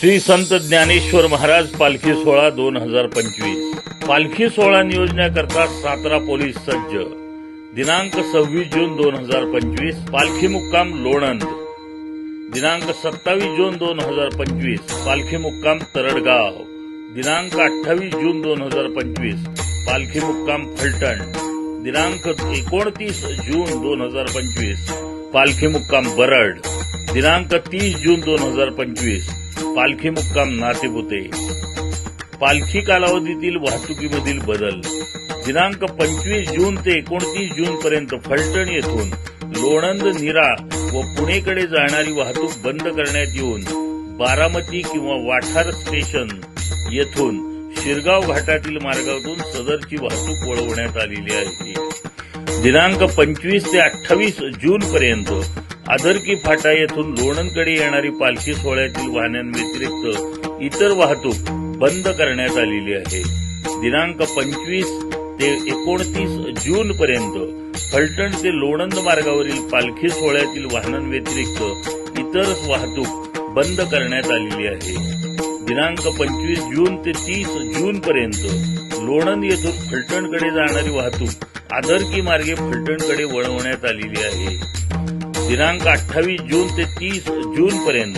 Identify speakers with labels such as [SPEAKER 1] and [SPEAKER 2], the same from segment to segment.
[SPEAKER 1] श्री संत ज्ञानेश्वर महाराज पालखी सोहळा दोन हज़ार पंचवीस. पालखी सोहळा नियोजनाकरता सातारा पोलीस सज्ज. दिनांक सव्वीस जून दोन हज़ार पंचवीस, पालखी मुक्काम लोणंद. दिनांक सत्तावीस जून दोन हज़ार पंचवीस, पालखी मुक्काम तरडगाव. दिनांक अठ्ठावीस जून दोन हज़ार पंचवीस, पालखी मुक्काम फलटण. दिनांक एकोणतीस जून दोन हज़ार पंचवीस, पालखी मुक्काम बरड. दिनांक तीस जून दोन हज़ार पंचवीस पालखी मुक्काम नातेपुते. पालखी कालावधीतील वाहतुकीमधील बदल. दिनांक पंचवीस जून ते एकोणतीस जून पर्यंत फलटण येथून लोणंद निरा व पुणेकडे जाणारी वाहतूक बंद करण्यात येऊन बारामती किंवा वाठार स्टेशन येथून शिरगाव घाटातील मार्गातून सदरची वाहतूक वळवण्यात आलेली आहे. दिनांक पंचवीस ते अठ्ठावीस जून पर्यंत आदरकी फाटा येथून लोणंदकडे येणारी पालखी सोहळ्यातील वाहनांव्यतिरिक्त इतर वाहतूक बंद करण्यात आलेली आहे. दिनांक पंचवीस ते एकोणतीस जून पर्यंत फलटण ते लोणंद मार्गावरील पालखी सोहळ्यातील वाहनांव्यतिरिक्त इतर वाहतूक बंद करण्यात आलेली आहे. दिनांक पंचवीस जून ते तीस जून पर्यंत लोणंद येथून फलटणकडे जाणारी वाहतूक आदरकी मार्गे फलटणकडे वळवण्यात आलेली आहे. दिनांक अठ्ठावीस जून ते तीस जून पर्यंत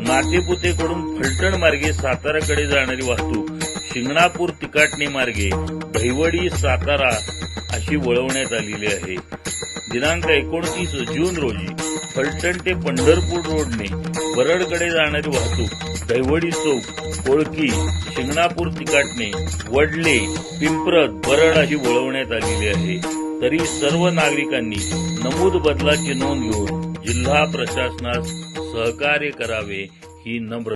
[SPEAKER 1] नातेपुतेकडून फलटण मार्गे साताराकडे जाणारी वाहतूक शिंगणापूर तिकाटणे मार्गे दहिवडी सातारा अशी वळवण्यात आलेली आहे. दिनांक एकोणतीस जून रोजी फलटण ते पंढरपूर रोडने वरडकडे जाणारी वाहतूक दहिवडी चौक कोळकी शिंगणापूर तिकाटणे वडले पिंपरत बरड अशी वळवण्यात आलेली आहे. तरी सर्व नागरिकांनी नमूद बदलाची नोंद घेऊन जिल्हा प्रशासनास सहकार्य करावे ही नम्र